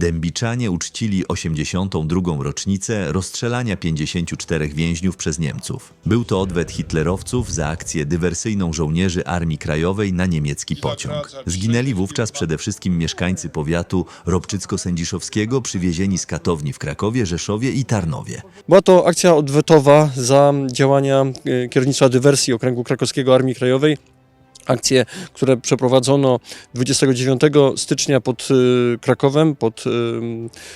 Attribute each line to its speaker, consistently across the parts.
Speaker 1: Dębiczanie uczcili 82. rocznicę rozstrzelania 54 więźniów przez Niemców. Był to odwet hitlerowców za akcję dywersyjną żołnierzy Armii Krajowej na niemiecki pociąg. Zginęli wówczas przede wszystkim mieszkańcy powiatu Robczycko-Sędziszowskiego przywiezieni z katowni w Krakowie, Rzeszowie i Tarnowie.
Speaker 2: Była to akcja odwetowa za działania e, kierownictwa dywersji Okręgu Krakowskiego Armii Krajowej. Akcje, które przeprowadzono 29 stycznia pod e, Krakowem, pod e,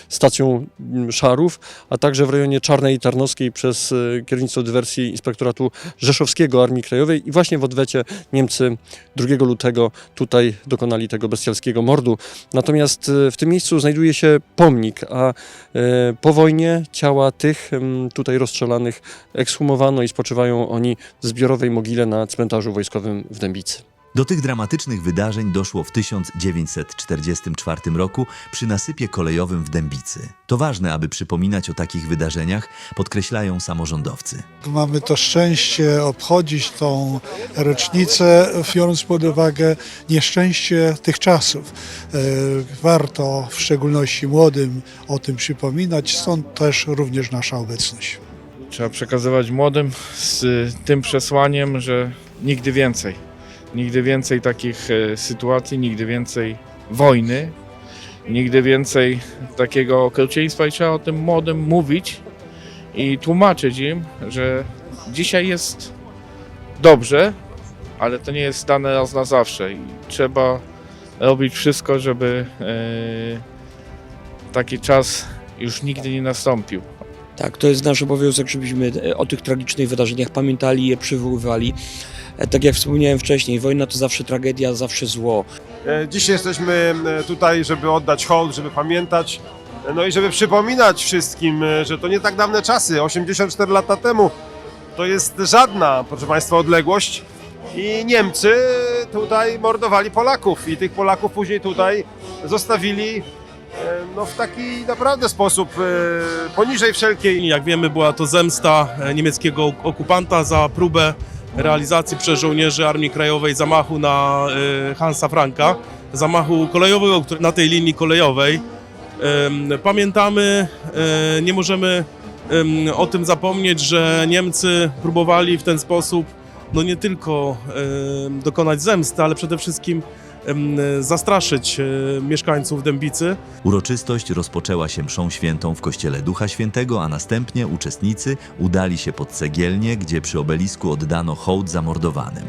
Speaker 2: stacją Szarów, a także w rejonie Czarnej i Tarnowskiej przez e, kierownictwo dywersji Inspektoratu Rzeszowskiego Armii Krajowej i właśnie w odwecie Niemcy 2 lutego tutaj dokonali tego bestialskiego mordu. Natomiast w tym miejscu znajduje się pomnik, a po wojnie ciała tych tutaj rozstrzelanych ekshumowano i spoczywają oni w zbiorowej mogile na cmentarzu wojskowym w Dębicy.
Speaker 1: Do tych dramatycznych wydarzeń doszło w 1944 roku przy nasypie kolejowym w Dębicy. To ważne, aby przypominać o takich wydarzeniach, podkreślają samorządowcy.
Speaker 3: Mamy to szczęście obchodzić tą rocznicę, biorąc pod uwagę nieszczęście tych czasów. E, Warto w szczególności młodym o tym przypominać, stąd też również nasza obecność.
Speaker 4: Trzeba przekazywać młodym z tym przesłaniem, że nigdy więcej. Nigdy więcej takich e, sytuacji, nigdy więcej wojny, nigdy więcej takiego okrucieństwa i trzeba o tym młodym mówić i tłumaczyć im, że dzisiaj jest dobrze, ale to nie jest dane raz na zawsze i trzeba robić wszystko, żeby e, taki czas już nigdy nie nastąpił.
Speaker 5: Tak, to jest nasz obowiązek, żebyśmy e, o tych tragicznych wydarzeniach pamiętali je przywoływali. E, Tak jak wspomniałem wcześniej, wojna to zawsze tragedia, zawsze zło.
Speaker 6: E, Dziś jesteśmy e, tutaj, żeby oddać hołd, żeby pamiętać, no i żeby przypominać wszystkim, że to nie tak dawne czasy, 84 lata temu. To jest żadna, proszę Państwa, odległość. I Niemcy tutaj mordowali Polaków i tych Polaków później tutaj zostawili no, w taki naprawdę sposób poniżej wszelkiej
Speaker 7: Jak wiemy, była to zemsta niemieckiego okupanta za próbę realizacji przez żołnierzy Armii Krajowej zamachu na e, Hansa Franka, zamachu kolejowego na tej linii kolejowej. Pamiętamy, e, nie możemy em, o tym zapomnieć, że Niemcy próbowali w ten sposób no nie tylko dokonać zemsty, ale przede wszystkim zastraszyć e, mieszkańców Dębicy.
Speaker 1: Uroczystość rozpoczęła się mszą świętą w kościele Ducha Świętego, a następnie uczestnicy udali się pod cegielnię, gdzie przy obelisku oddano hołd zamordowanym.